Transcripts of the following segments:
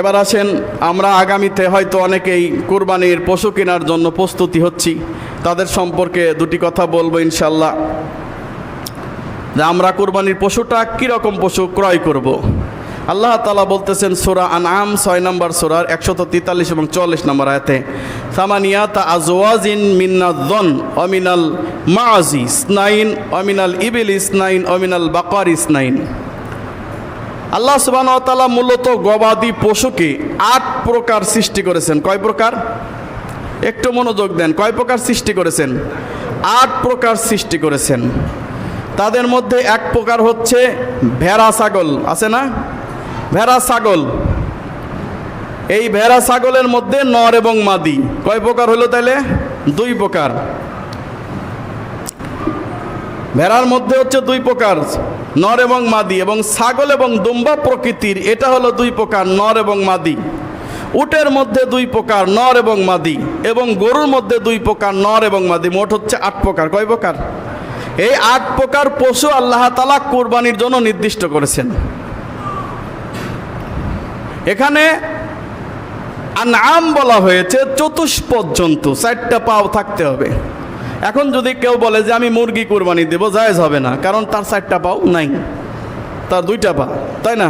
এবার আসেন, আমরা আগামীতে হয়তো অনেকেই কুরবানির পশু কেনার জন্য প্রস্তুতি হচ্ছি। তাদের সম্পর্কে দুটি কথা বলব ইনশাল্লাহ যে আমরা কুরবানির পশুটা কীরকম পশু ক্রয় করব। আল্লাহ তালা বলতেছেন সোরা আন আম ছয় নম্বর সোরার একশত তেতাল্লিশ এবং চল্লিশ নম্বর আয়াতে, সামানিয়াতা আজওয়াজিন মিন্নাজন অমিনাল মাজি স্নাইন অমিনাল ইবিল ইসনাইন অমিনাল বাকার ইসনাইন আল্লাহ সুবাহ তালা মূলত গবাদি পশুকে আট প্রকার সৃষ্টি করেছেন। কয় প্রকার? একটু মনোযোগ দেন। কয় প্রকার সৃষ্টি করেছেন? আট প্রকার সৃষ্টি করেছেন। তাদের মধ্যে এক প্রকার হচ্ছে ভেড়া, ছাগল। আছে না? ভেড়া, ছাগল। এই ভেড়া, ছাগলের মধ্যে নর এবং মাদি। কয় প্রকার হলো তাহলে দুই প্রকার। ভেড়ার মধ্যে হচ্ছে দুই প্রকার, নর এবং মাদি, এবং ছাগল এবং দুম্বা প্রকৃতির, এটা হলো দুই প্রকার, নর এবং মাদি। উটের মধ্যে দুই প্রকার, নর এবং মাদি, এবং গরুর মধ্যে দুই প্রকার, নর এবং মাদি, মোট হচ্ছে আট প্রকার। কয় প্রকার? এই আট প্রকার পশু আল্লাহ তালা কোরবানির জন্য নির্দিষ্ট করেছেন। এখানে আনাম বলা হয়েছে চতুষ্পদ জন্তু, চারটা পাও থাকতে হবে। এখন যদি কেউ বলে যে আমি মুরগি কোরবানি দেবো, জায়েজ হবে না, কারণ তার চারটা পাও নাই, তার দুইটা পা, তাই না?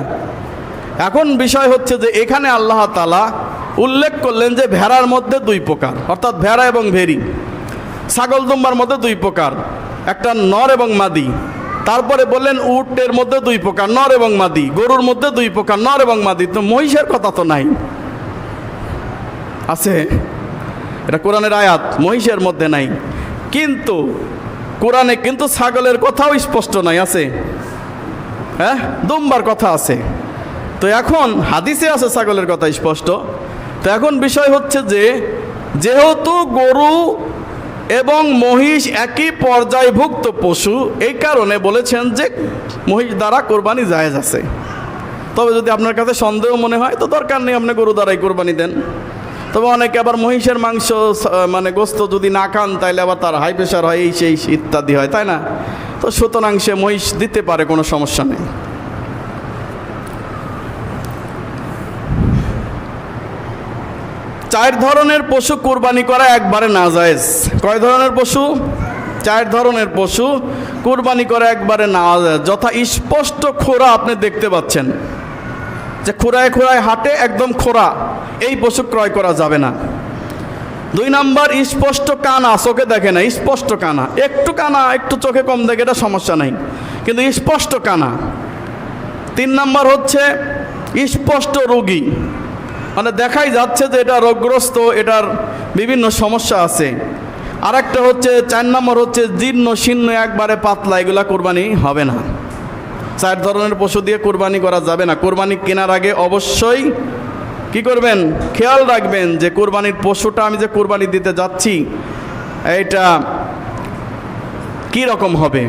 এখন বিষয় হচ্ছে যে এখানে আল্লাহ তালা উল্লেখ করলেন যে ভেড়ার মধ্যে দুই প্রকার, অর্থাৎ ভেড়া এবং ভেরি ছাগল দুম্বার মধ্যে দুই প্রকার, একটা নর এবং মাদি। তারপরে বললেন উটের মধ্যে দুই প্রকার, নর এবং মাদি। গরুর মধ্যে দুই প্রকার, নর এবং মাদি। তো মহিষের কথা তো নাই। আছে? এটা কোরআনের আয়াত, মহিষের মধ্যে নাই। কিন্তু কোরআনে কিন্তু ছাগলের কথাও স্পষ্ট নাই, আছে? হ্যাঁ? দুম্বার কথা আছে। তো এখন হাদিসে আছে ছাগলের কথা স্পষ্ট। তো এখন বিষয় হচ্ছে যে, যেহেতু গরু এবং মহিষ একই পর্যায়ভুক্ত পশু, এই কারণে বলেছেন যে মহিষ দ্বারা কোরবানি জায়েজ আছে। তবে যদি আপনার কাছে সন্দেহ মনে হয়, তো দরকার নেই আপনি গরু দ্বারাই কোরবানি দেন। তবে অনেকে আবার মহিষের মাংস মানে গোস্ত যদি না খান, তাইলে আবার তার হাই প্রেশার হয়, এই, সেই ইত্যাদি হয়, তাই না? তো সুতরাং সে মহিষ দিতে পারে, কোনো সমস্যা নেই। চার ধরনের পশু কুরবানি করা একবারে না জায়েজ কয় ধরনের পশু? চার ধরনের পশু কুরবানি করা একবারে না যথা স্পষ্ট খোরা আপনি দেখতে পাচ্ছেন। যে খোরায় খোরায় হাটে একদম খোরা এই পশু ক্রয় করা যাবে না। দুই নাম্বার, স্পষ্ট কানা, চোখে দেখে না, স্পষ্ট কানা। একটু কানা, একটু চোখে কম দেখে এটা সমস্যা নাই। কিন্তু স্পষ্ট কানা। তিন নাম্বার হচ্ছে, স্পষ্ট রোগী। মানে দেখাই যাচ্ছে যে এটা রোগগ্রস্ত, এটার বিভিন্ন সমস্যা আছে। আর একটা হচ্ছে, চার নম্বর হচ্ছে, জীর্ণ, শীর্ণ একবারে পাতলা, এগুলা কোরবানি হবে না। চার ধরনের পশু দিয়ে কোরবানি করা যাবে না। কোরবানি কেনার আগে অবশ্যই কি করবেন? খেয়াল রাখবেন যে কোরবানির পশুটা আমি যে কোরবানি দিতে যাচ্ছি, এইটা কি রকম হবে?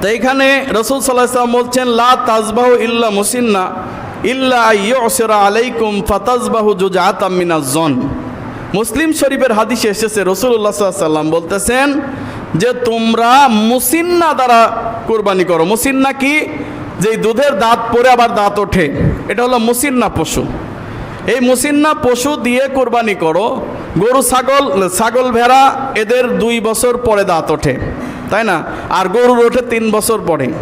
তো এইখানে রসুল সাল্লাহ বলছেন, লা তাজবাহ ইল্লা মুসিন্না, ইল্লা ইয়সরা আলাইকুম ফাতাজবাহু জুজাতাম মিনাজ্জন। মুসলিম শরীফের হাদিসে এসেছে রসুল্লাহ সাল্লাম বলতেছেন যে তোমরা মুসিন্না দ্বারা কোরবানি করো। মুসিন্না কি? যে দুধের দাঁত পরে আবার দাঁত ওঠে। এটা হলো মুসিন্না পশু। এই মুসিন্না পশু দিয়ে কোরবানি করো। গরু, ছাগল ছাগল, ভেড়া, এদের দুই বছর পরে দাঁত ওঠে। তাই না? আর গরুর ওঠে তিন বছর পরে।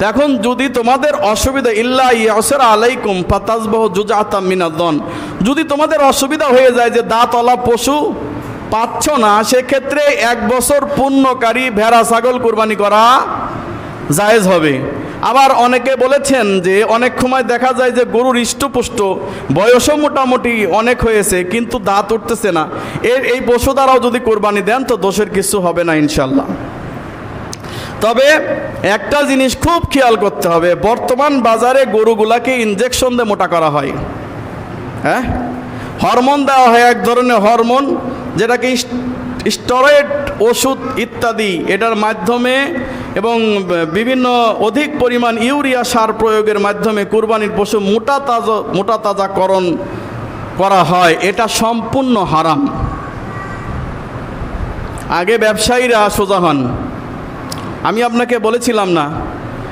এখন যদি তোমাদের অসুবিধা, ইল্লা ইয়াসের আলাইকুম ফাতাজবহ জুজাতাম মিনাদন যদি তোমাদের অসুবিধা হয়ে যায় যে দাঁতওয়ালা পশু পাচ্ছ না, সেক্ষেত্রে এক বছর পূর্ণকারী ভেড়া ছাগল কোরবানি করা জায়েজ হবে। আবার অনেকে বলেছেন যে অনেক সময় দেখা যায় যে গরুর হৃষ্টপুষ্ট বয়সও মোটামুটি অনেক হয়েছে, কিন্তু দাঁত উঠতেছে না। এর এই পশু দ্বারাও যদি কোরবানি দেন, তো দোষের কিছু হবে না ইনশাল্লাহ তবে একটা জিনিস খুব খেয়াল করতে হবে, বর্তমান বাজারে গরুগুলাকে ইনজেকশন দিয়ে মোটা করা হয়। হ্যাঁ? হরমোন দেওয়া হয় এক ধরনের হরমোন যেটাকে স্টেরয়েড ওষুধ ইত্যাদি, এটার মাধ্যমে এবং বিভিন্ন অধিক পরিমাণ ইউরিয়া সার প্রয়োগের মাধ্যমে কুরবানির পশু মোটা তাজা, মোটা তাজাকরণ করা হয়, এটা সম্পূর্ণ হারাম। আগে ব্যবসায়ীরা সোজা হন। আমি আপনাকে বলেছিলাম না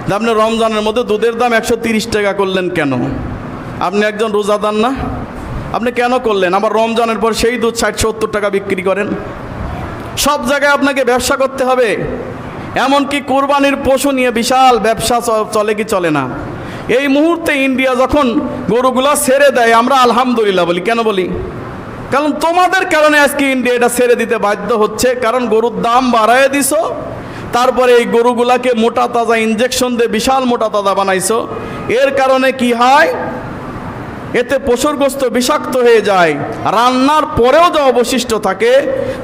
যে আপনি রমজানের মধ্যে দুধের দাম একশো টাকা করলেন কেন? আপনি একজন রোজাদার না? আপনি কেন করলেন? আবার রমজানের পর সেই দুধ ষাট, সত্তর টাকা বিক্রি করেন। সব জায়গায় আপনাকে ব্যবসা করতে হবে। এমনকি কোরবানির পশু নিয়ে বিশাল ব্যবসা চলে কি চলে না? এই মুহূর্তে ইন্ডিয়া যখন গরুগুলা ছেড়ে দেয়, আমরা আলহামদুলিল্লাহ বলি। কেন বলি? কারণ তোমাদের কারণে আজকে ইন্ডিয়া এটা ছেড়ে দিতে বাধ্য হচ্ছে। কারণ গরুর দাম বাড়ায় দিছো। তারপরে এই গরুগুলাকে মোটা তাজা ইঞ্জেকশন দিয়ে বিশাল মোটা তাজা বানাইছো। এর কারণে কি হয়? এতে পশুর গোস্ত বিষাক্ত হয়ে যায়। রান্নার পরেও যা অবশিষ্ট থাকে,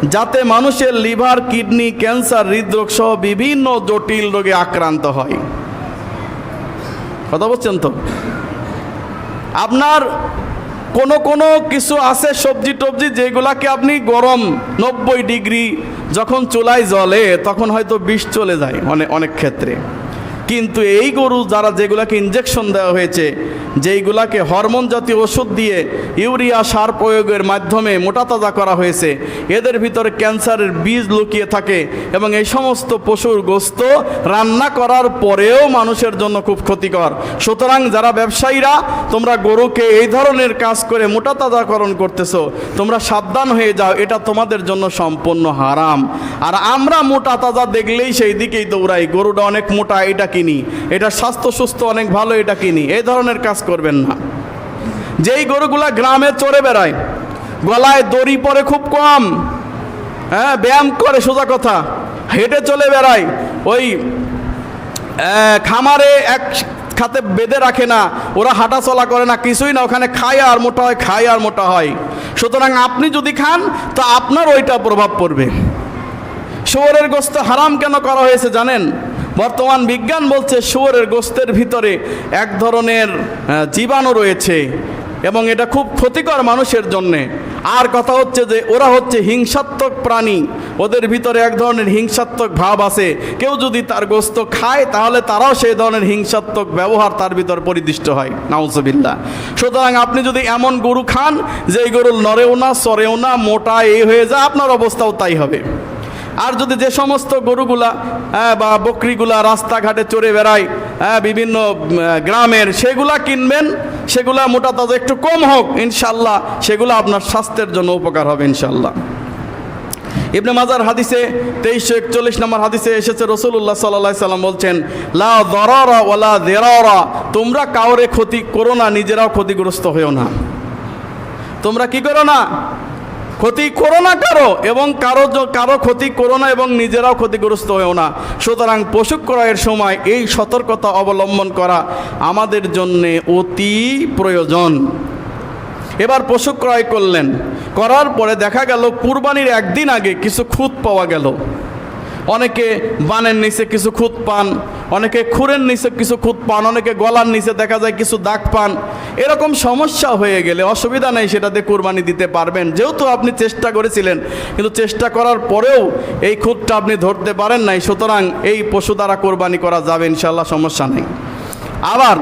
যাতে মানুষের লিভার, কিডনি, ক্যান্সার, হৃদরোগ সহ বিভিন্ন জটিল রোগে আক্রান্ত হয়। কথা বলছেন তো? আপনার কোনো কোনো কিছু আছে সবজি টবজি যেগুলাকে আপনি গরম নব্বই ডিগ্রি যখন চুলায় জ্বলে, তখন হয়তো বিষ চলে যায় অনেক অনেক ক্ষেত্রে। কিন্তু এই গরু যারা যেগুলাকে ইঞ্জেকশন দেওয়া হয়েছে, যেইগুলাকে হরমোন জাতীয় ওষুধ দিয়ে ইউরিয়া সার প্রয়োগের মাধ্যমে মোটাতাজা করা হয়েছে, এদের ভিতরে ক্যান্সারের বীজ লুকিয়ে থাকে এবং এই সমস্ত পশুর গোস্ত রান্না করার পরেও মানুষের জন্য খুব ক্ষতিকর। সুতরাং যারা ব্যবসায়ীরা, তোমরা গরুকে এই ধরনের কাজ করে মোটা মোটাতাজাকরণ করতেছো, তোমরা সাবধান হয়ে যাও, এটা তোমাদের জন্য সম্পূর্ণ হারাম। আর আমরা মোটা তাজা দেখলেই সেই দিকেই দৌড়াই, গরুটা অনেক মোটা, এটা কিনি। এটা স্বাস্থ্য সুস্থ, অনেক ভালো এটা কিনি। এই ধরনের কাজ করবেন না। যেই গরুগুলা গ্রামে চড়ে বেড়ায়, গলায় দড়ি পরে খুব কম হ্যাঁ ব্যায়াম করে, সোজা কথা, হেঁটে চলে বেড়ায়, ওই খামারে এক খাতে বেঁধে রাখে না, ওরা হাঁটা চলা করে না, কিছুই না, ওখানে খায় আর মোটা হয়, খায় আর মোটা হয়। সুতরাং আপনি যদি খান, তো আপনার ওইটা প্রভাব পড়বে। শুয়োরের গোস্ত হারাম কেন করা হয়েছে জানেন? বর্তমান বিজ্ঞান বলছে শুয়োরের গোস্তের ভিতরে এক ধরনের জীবাণু রয়েছে এবং এটা খুব ক্ষতিকর মানুষের জন্যে। আর কথা হচ্ছে যে ওরা হচ্ছে হিংসাত্মক প্রাণী। ওদের ভিতরে এক ধরনের হিংসাত্মক ভাব আছে। কেউ যদি তার গোস্ত খায়, তাহলে তারাও সেই ধরনের হিংসাত্মক ব্যবহার তার ভিতর পরিদিষ্ট হয়। নাউজবিল্লা সুতরাং আপনি যদি এমন গরু খান যে গরু নড়েও না, সরেও না, মোটা এই হয়ে যায় আপনার অবস্থাও তাই হবে। আর যদি যে সমস্ত গরুগুলা হ্যাঁ, বা বকরিগুলা রাস্তাঘাটে চড়ে বেড়ায় হ্যাঁ, বিভিন্ন গ্রামের সেগুলা কিনবেন সেগুলা মোটা তাজা একটু কম হোক ইনশাল্লাহ সেগুলো আপনার স্বাস্থ্যের জন্য উপকার হবে ইনশাল্লাহ ইবনে মাজার হাদিসে তেইশশো একচল্লিশ নম্বর হাদিসে এসেছে রসুল্লাহ সাল্লাহ সাল্লাম বলছেন লা দরারা ওয়ালা দেরারা তোমরা কাউরে ক্ষতি করো না নিজেরাও ক্ষতিগ্রস্ত হয়েও না। তোমরা কি করো না? ক্ষতি করো না কারও এবং কারও কারও ক্ষতি করো না এবং নিজেরাও ক্ষতিগ্রস্ত হয়েও না। সুতরাং পশু ক্রয়ের সময় এই সতর্কতা অবলম্বন করা আমাদের জন্যে অতি প্রয়োজন। এবার পশু ক্রয় করলেন। করার পরে দেখা গেল, কুরবানির একদিন আগে কিছু খুঁত পাওয়া গেল। অনেকে বানের নিচে কিছু খুঁত পান, অনেকে খুরের নিচে কিছু খুঁত পান, অনেকে গলার নিচে দেখা যায় কিছু দাগ পান। এরকম সমস্যা হয়ে গেলে অসুবিধা নেই সেটাতে কুরবানি দিতে পারবেন। যেহেতু আপনি চেষ্টা করেছিলেন, কিন্তু চেষ্টা করার পরেও এই খুঁতটা আপনি ধরতে পারেন নাই, সুতরাং এই পশু দ্বারা কোরবানি করা যাবে ইনশাল্লাহ সমস্যা নেই। আবার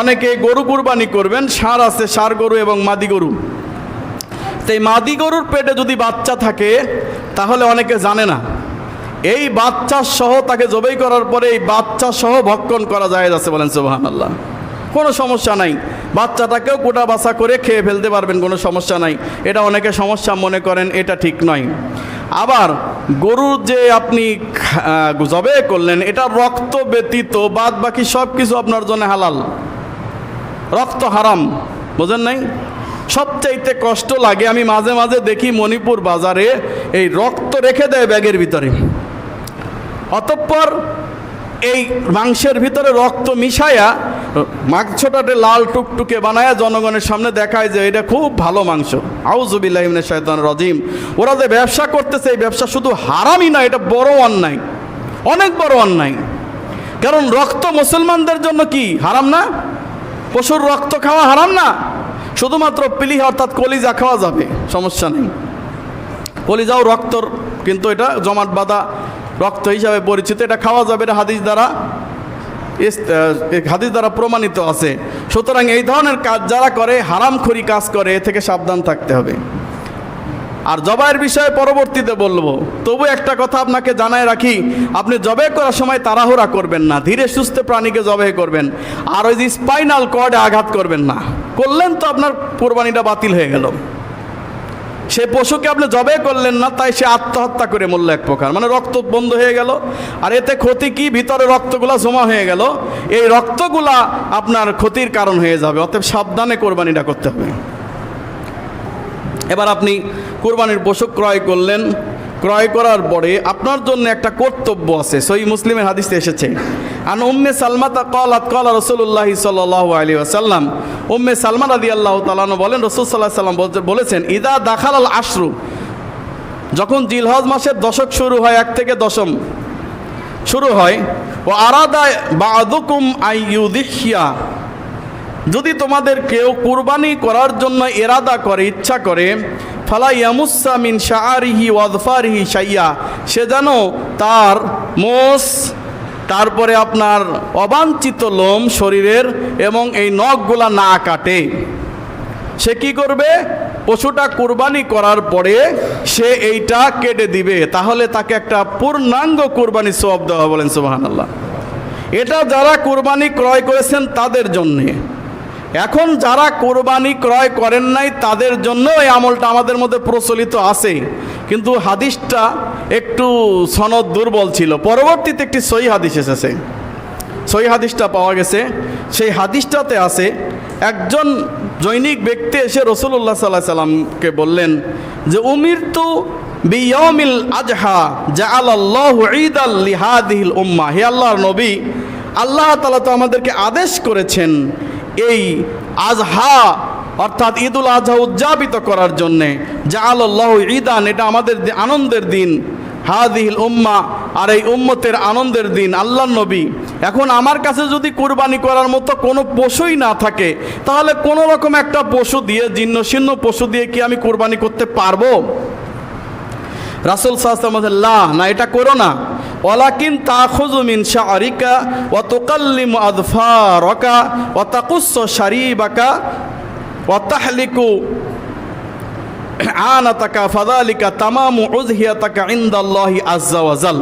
অনেকে গরু কুরবানি করবেন, সার আছে, সার গরু এবং মাদি গরু। তো এই মাদি গরুর পেটে যদি বাচ্চা থাকে, তাহলে অনেকে জানে না। এই বাচ্চা সহ তাকে জবাই করার পরে এই বাচ্চা সহ ভক্ষণ করা যায় আছে বলেন সুবাহান আল্লাহ কোনো সমস্যা নাই। বাচ্চাটাকেও কোটা বাসা করে খেয়ে ফেলতে পারবেন, কোনো সমস্যা নাই। এটা অনেকে সমস্যা মনে করেন, এটা ঠিক নয়। আবার গরুর যে আপনি জবে করলেন, এটা রক্ত ব্যতীত বাদ বাকি সব কিছু আপনার জন্য হালাল। রক্ত হারাম, বোঝেন নাই? সবচাইতে কষ্ট লাগে, আমি মাঝে মাঝে দেখি মণিপুর বাজারে এই রক্ত রেখে দেয় ব্যাগের ভিতরে। অতঃপর এই মাংসের ভিতরে রক্ত মিশায়া মাংসটাতে লাল টুকটুকে বানায়া জনগণের সামনে দেখায় যে এটা খুব ভালো মাংস। আউজুবিল্লাহিমিনের শয়তান রজিম। ওরা যে ব্যবসা করতেছে, এই ব্যবসা শুধু হারামই না, এটা বড় অন্যায়। অনেক বড় অন্যায়। কারণ রক্ত মুসলমানদের জন্য কি, হারাম না? পশুর রক্ত খাওয়া হারাম না? শুধুমাত্র পিলিহা অর্থাৎ কলিজা খাওয়া যাবে, সমস্যা নেই। কলিজাও রক্তর, কিন্তু এটা জমাট বাঁধা রক্ত হিসাবে পরিচিত, এটা খাওয়া যাবে এটা হাদিস দ্বারা। হাদিস দ্বারা প্রমাণিত আছে। সুতরাং এই ধরনের কাজ যারা করে, হারামখুরি কাজ করে, এ থেকে সাবধান থাকতে হবে। আর জবাইয়ের বিষয়ে পরবর্তীতে বলব। তবু একটা কথা আপনাকে জানায় রাখি, আপনি জবে করার সময় তাড়াহুড়া করবেন না, ধীরে সুস্থে প্রাণীকে জবে করবেন। আর ওই যে স্পাইনাল কর্ডে আঘাত করবেন না। করলেন তো আপনার কোরবানিটা বাতিল হয়ে গেল। সে পশুকে আপনি জবে করলেন না, তাই সে আত্মহত্যা করে মরল এক প্রকার। মানে রক্ত বন্ধ হয়ে গেল, আর এতে ক্ষতি কি? ভিতরে রক্তগুলা জমা হয়ে গেল। এই রক্তগুলা আপনার ক্ষতির কারণ হয়ে যাবে। অতএব সাবধানে কোরবানিটা করতে হবে। এবার আপনি কোরবানির পশু ক্রয় করলেন। ক্রয় করার পরে আপনার জন্য একটা কর্তব্য আছে। সই মুসলিমের হাদিসে এসেছে আন উম্মে সালমাতা কলাত কলা রসুল্লাহ সাল্লাহ আলী আসাল্লাম উম্মে সালমা রাদি আল্লাহ তালানো বলেন, রসুল সাল্লাহ সাল্লাম বলেছেন, ইদা দাখাল আল আশরু। যখন জিলহজ মাসের দশক শুরু হয়, এক থেকে দশম শুরু হয় ও আরাদা বা আদুকুম আইয়ুদিহিয়া যদি তোমাদের কেউ কুরবানি করার জন্য এরাদা করে, ইচ্ছা করে, ফালা ইয়ামুসা শাহরিহি ওয়াদফারিহি সাইয়া সে যেন তার মোষ তারপরে আপনার অবাঞ্ছিত লোম শরীরের এবং এই নখগুলা না কাটে। সে কি করবে? পশুটা কুরবানি করার পরে সে এইটা কেটে দিবে। তাহলে তাকে একটা পূর্ণাঙ্গ কুরবানি সব দেওয়া বলেন আল্লাহ এটা যারা কুরবানি ক্রয় করেছেন তাদের জন্যে। এখন যারা কোরবানি ক্রয় করেন নাই, তাদের জন্য এই আমলটা আমাদের মধ্যে প্রচলিত আছে। কিন্তু হাদিসটা একটু সনদ দুর্বল ছিল। পরবর্তীতে একটি সই হাদিস এসেছে। সই হাদিসটা পাওয়া গেছে। সেই হাদিসটাতে আছে, একজন জৈনিক ব্যক্তি এসে রসুল্লাহ সাল্লাহ সাল্লামকে বললেন যে উমির তো বিয়মিল আজহা জা আল্লাহ ঈদ আল্লিহাদিল উম্মা হে আল্লাহর নবী, আল্লাহ তালা তো আমাদেরকে আদেশ করেছেন এই আজহা, অর্থাৎ ঈদুল আজহা উদযাপিত করার জন্যে যা আল্লাহ ঈদান, এটা আমাদের আনন্দের দিন। হাদিহিল উম্মা, আর এই উম্মতের আনন্দের দিন আল্লাহ নবী। এখন আমার কাছে যদি কুরবানি করার মতো কোনো পশুই না থাকে, তাহলে কোনো রকম একটা পশু দিয়ে, জীর্ণ শীর্ণ পশু দিয়ে কি আমি কুরবানি করতে পারব? রাসুল সাহসাল্লাহ না, এটা করো না। ওলাকিন তাখুজুমিন শাহরিকা ও তোকাল্লিম আদফা রকা ও তাকুস্স শারিবাকা ও তাহলিকু আনাতাকা ফাদালিকা তামামু উজহিয়াতাকা ইনদাল্লাহি আজ্জা ওয়াজাল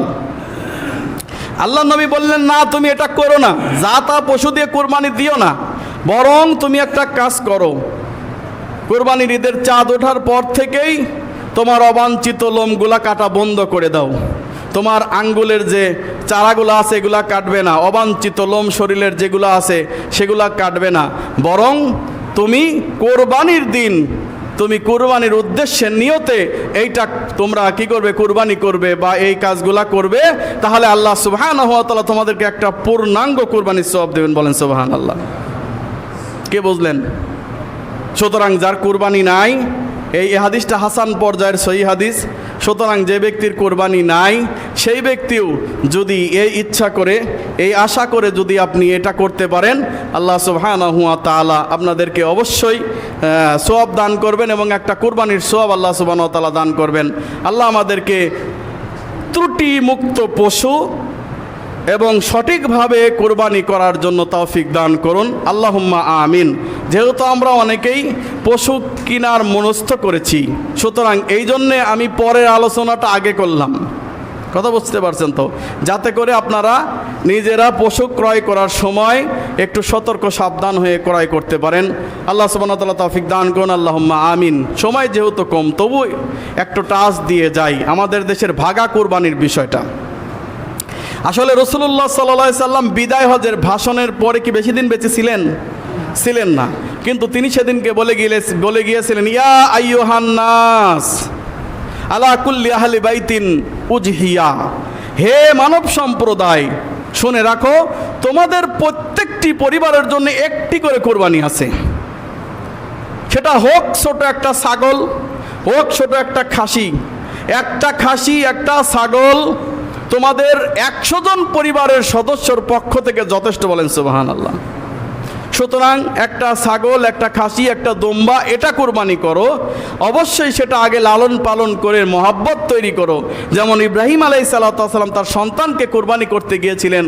আল্লাহ নবী বললেন, না, তুমি এটা করো না। যা তা পশু দিয়ে কোরবানি দিও না। বরং তুমি একটা কাজ করো। কোরবানির ঈদের চাঁদ ওঠার পর থেকেই তোমার অবাঞ্ছিত লোমগুলা কাটা বন্ধ করে দাও। তোমার আঙ্গুলের যে চারাগুলো আছে, এগুলা কাটবে না। অবাঞ্ছিত লোম শরীরের যেগুলো আছে, সেগুলা কাটবে না। বরং তুমি কোরবানির দিন, তুমি কোরবানির উদ্দেশ্যে, নিয়তে এইটা তোমরা কি করবে, কোরবানি করবে বা এই কাজগুলা করবে, তাহলে আল্লাহ সুবহান তাআলা তোমাদেরকে একটা পূর্ণাঙ্গ কোরবানির সব দেবেন। বলেন সুবহান আল্লাহ কে বুঝলেন? সুতরাং যার কুরবানি নাই, এই হাদিসটা হাসান পর্যায়ের সহি হাদিস। সুতরাং যে ব্যক্তির কোরবানি নাই, সেই ব্যক্তিও যদি এই ইচ্ছা করে, এই আশা করে যদি আপনি এটা করতে পারেন, আল্লাহ সুবহানাহুয়া তাআলা আপনাদেরকে অবশ্যই সোয়াব দান করবেন এবং একটা কোরবানির সোয়াব আল্লাহ সুবহানাহু তালা দান করবেন। আল্লাহ আমাদেরকে ত্রুটি মুক্ত পশু এবং সঠিকভাবে কোরবানি করার জন্য তৌফিক দান করুন। আল্লাহুম্মা আমিন। যেহেতু আমরা অনেকেই পশু কেনার মনস্থ করেছি, সুতরাং এই জন্যে আমি পরের আলোচনাটা আগে করলাম। কথা বুঝতে পারছেন তো? যাতে করে আপনারা নিজেরা পশু ক্রয় করার সময় একটু সতর্ক, সাবধান হয়ে ক্রয় করতে পারেন। আল্লাহ সুবাহতাল্লাহ তৌফিক দান করুন। আল্লাহুম্মা আমিন। সময় যেহেতু কম তবু একটু টাচ দিয়ে যাই। আমাদের দেশের ভাগা কোরবানির বিষয়টা। আসলে রসুল্লাহ সাল্লা সাল্লাম বিদায় হজের ভাষণের পরে কি বেশি দিন বেঁচে ছিলেন? ছিলেন না। কিন্তু তিনি সেদিনকে বলে গিয়ে বলে গিয়েছিলেন, ইয়া আইয়ুহান্নাস আলা কুল্লি আহলি বাইতিন উজহিয়া। হে মানব সম্প্রদায়, শুনে রাখো, তোমাদের প্রত্যেকটি পরিবারের জন্য একটি করে কোরবানি আছে। সেটা হোক ছোট একটা ছাগল, হোক ছোট একটা খাসি। একটা খাসি, একটা ছাগল তোমাদের একশো জন পরিবারের সদস্যর পক্ষ থেকে যথেষ্ট বলেন সুবাহান আল্লাহ সুতরাং একটা ছাগল, একটা খাসি, একটা দম্বা, এটা কোরবানি করো। অবশ্যই সেটা আগে লালন পালন করে মহাব্বত তৈরি করো। যেমন ইব্রাহিম আলাই সাল্লাম তার সন্তানকে কোরবানি করতে গিয়েছিলেন,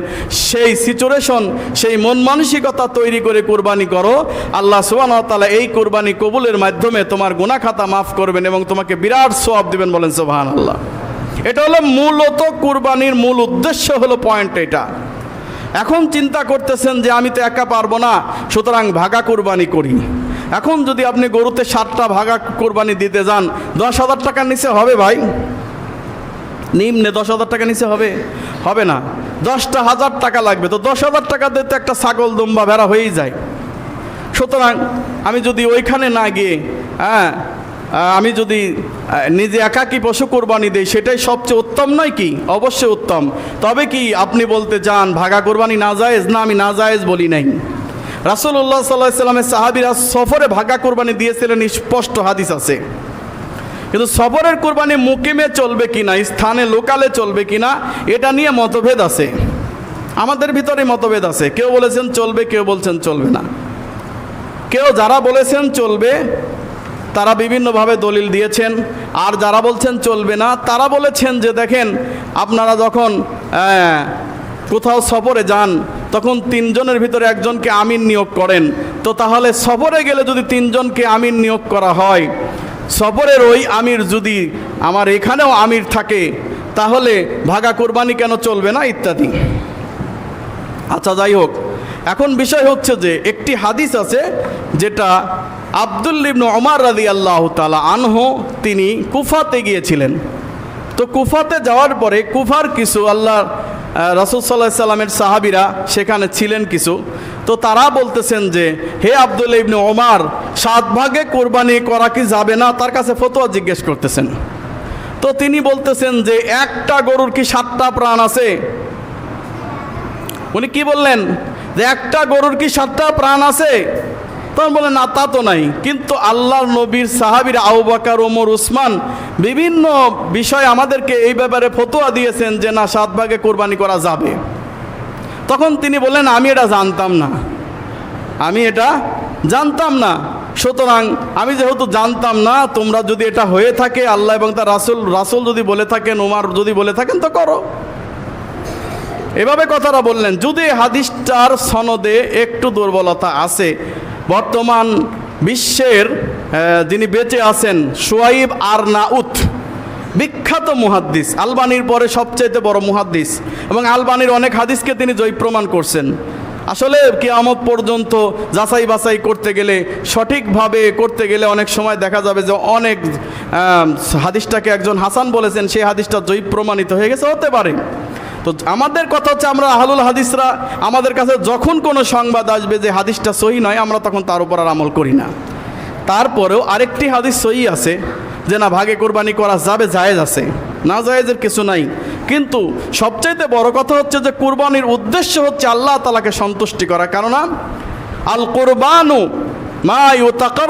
সেই সিচুয়েশন সেই মন মানসিকতা তৈরি করে কোরবানি করো। আল্লাহ সুবান তালা এই কোরবানি কবুলের মাধ্যমে তোমার গুনা খাতা মাফ করবেন এবং তোমাকে বিরাট সোয়াব দিবেন বলেন সোহান আল্লাহ এটা হলো মূলত কুরবানির মূল উদ্দেশ্য হলো পয়েন্ট এটা। এখন চিন্তা করতেছেন যে আমি তো একা পারব না, সুতরাং ভাগা কোরবানি করি। এখন যদি আপনি গরুতে সাতটা ভাগা কোরবানি দিতে যান, দশ হাজার টাকার নিচে হবে ভাই। নিম্নে দশ হাজার টাকা নিচে হবে? হবে না। দশটা হাজার টাকা লাগবে। তো দশ হাজার টাকা দিতে একটা ছাগল দুম্বা ভেড়া হয়েই যায়। সুতরাং আমি যদি ওইখানে না গিয়ে হ্যাঁ আমি যদি নিজে একাকী পশু কোরবানি দিই, সেটাই সবচেয়ে উত্তম নয় কি? অবশ্যই উত্তম। তবে কি আপনি বলতে চান, ভাগা কোরবানি না জায়েজ? না, আমি না জায়েজ বলি নাই। রাসুল্লাহ সাল্লাহ সাল্লামের সাহাবিরা সফরে ভাগা কোরবানি দিয়েছিলেন, স্পষ্ট হাদিস আছে। কিন্তু সফরের কোরবানি মুকিমে চলবে কিনা, স্থানে, লোকালে চলবে কিনা, এটা নিয়ে মতভেদ আছে। আমাদের ভিতরে মতভেদ আছে। কেউ বলেছেন চলবে, কেউ বলছেন চলবে না। কেউ যারা বলেছেন চলবে তারা বিভিন্নভাবে দলিল দিয়েছেন। আর যারা বলছেন চলবে না, তারা বলেছেন যে দেখেন, আপনারা যখন কোথাও সফরে যান, তখন তিনজনের ভিতরে একজনকে আমিন নিয়োগ করেন। তো তাহলে সফরে গেলে যদি তিনজনকে আমিন নিয়োগ করা হয়, সফরের ওই আমির যদি আমার এখানেও আমির থাকে, তাহলে ভাগা কোরবানি কেন চলবে না, ইত্যাদি। আচ্ছা যাই হোক। এখন বিষয় হচ্ছে যে, একটি হাদিস আছে, যেটা আবদুল্লিবন ওমার রাজি আল্লাহ তালা আনহো, তিনি কুফাতে গিয়েছিলেন। তো কুফাতে যাওয়ার পরে কুফার কিছু আল্লাহ রাসুল সাল্লামের সাহাবিরা সেখানে ছিলেন কিছু। তো তারা বলতেছেন যে, হে আবদুল্লা ইবনে ওমার সাত ভাগে কোরবানি করা কি যাবে না? তার কাছে ফতোয়া জিজ্ঞেস করতেছেন। তো তিনি বলতেছেন যে, একটা গরুর কি সাতটা প্রাণ আছে? উনি কি বললেন? যে একটা গরুর কি সাতটা প্রাণ আছে? তখন বলেন না, তা তো নাই। কিন্তু আল্লাহর নবীর সাহাবির আবু বাকার, ওমর, উসমান বিভিন্ন বিষয় আমাদেরকে এই ব্যাপারে ফতোয়া দিয়েছেন যে, না, সাত ভাগে কোরবানি করা যাবে। তখন তিনি বললেন, আমি এটা জানতাম না। আমি এটা জানতাম না। সুতরাং আমি যেহেতু জানতাম না, তোমরা যদি এটা হয়ে থাকে, আল্লাহ এবং তার রাসুল রাসুল যদি বলে থাকেন, উমার যদি বলে থাকেন, তো করো। এভাবে কথাটা বললেন। যদি হাদিসটার সনদে একটু দুর্বলতা আছে বর্তমান বিশ্বের যিনি বেঁচে আছেন, সোয়াইব আর নাউথ বিখ্যাত মুহাদ্দিস। আলবানির পরে সবচাইতে বড় মুহাদ্দিস। এবং আলবানির অনেক হাদিসকে তিনি জয় প্রমাণ করছেন। আসলে কিয়ামত পর্যন্ত যাচাই বাছাই করতে গেলে, সঠিকভাবে করতে গেলে অনেক সময় দেখা যাবে যে অনেক হাদিসটাকে একজন হাসান বলেছেন, সেই হাদিসটা জয়ী প্রমাণিত হয়ে গেছে, হতে পারে। তো আমাদের কথা হচ্ছে আমরা আহলুল হাদিসরা, আমাদের কাছে যখন কোনো সংবাদ আসবে যে হাদিসটা সহি নয়, আমরা তখন তার উপর আর আমল করি না। তারপরেও আরেকটি হাদিস সহি আছে যে না, ভাগে কোরবানি করা যাবে, জায়েজ আছে। না, জায়েজের কিছু নাই। কিন্তু সবচাইতে বড় কথা হচ্ছে যে কোরবানির উদ্দেশ্য হচ্ছে আল্লাহ তালাকে সন্তুষ্টি করা। কেননা আল কোরবানু মা ইউতাকার